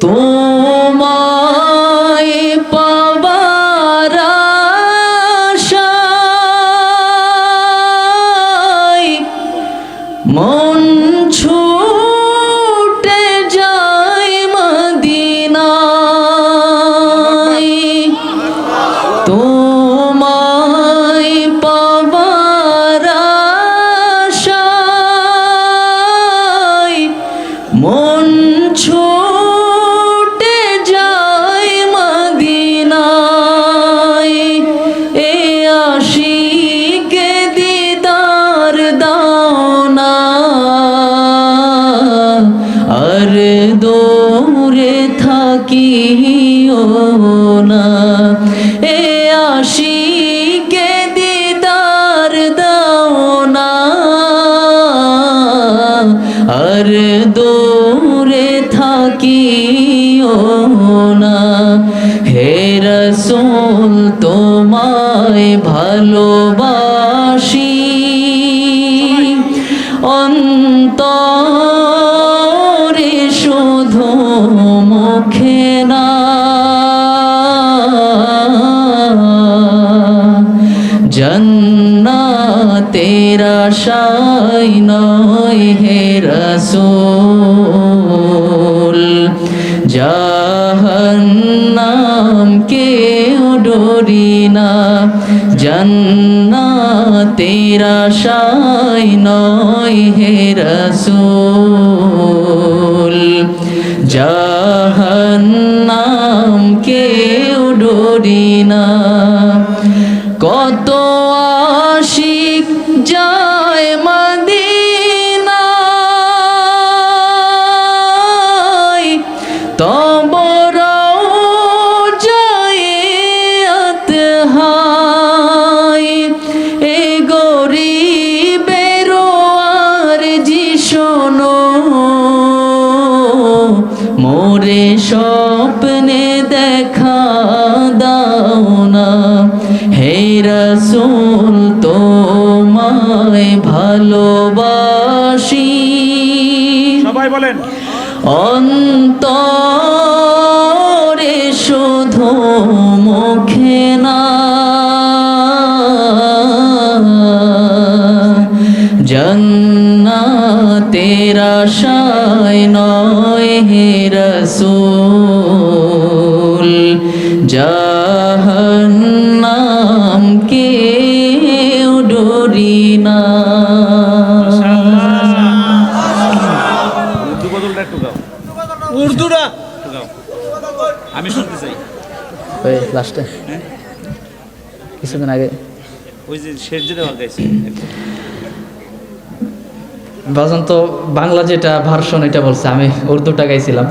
তোমায় আর দৌড়ে থাকিও না। এ আশিকে দিদার দাও না। আর দৌড়ে থাকিও না। হে রসুল তোমায় ভালোবাসি। অন্তরে জন্নাতেরা শাই নয় হে রসুল। জাহান্নাম কেউ ডরি না। জন্নাতেরা শাই নয় হে রসুল। জাহান্নাম কেউ ডরি না। কত আশিক যায় মদিনায় তব রওজায়াত হায় এ গরিবের আর জি শোনো, মোরে স্বপ্নে দেখা রসুল তোমায় ভালোবাসি। সবাই বলেন। অন্তরে শুধু মুখে না। জন্নাতেরা শায় নয় হে রসুল জাহান্নাম একটু গাও উর্দুটা। গাও আমি শুনতে চাই। ওই লাস্টে কিছুদিন আগে। ওই যে শেষ যে গাইছে। বাজন তো বাংলা যেটা ভার্সন এটা বলছে আমি উর্দুটা গাইছিলাম।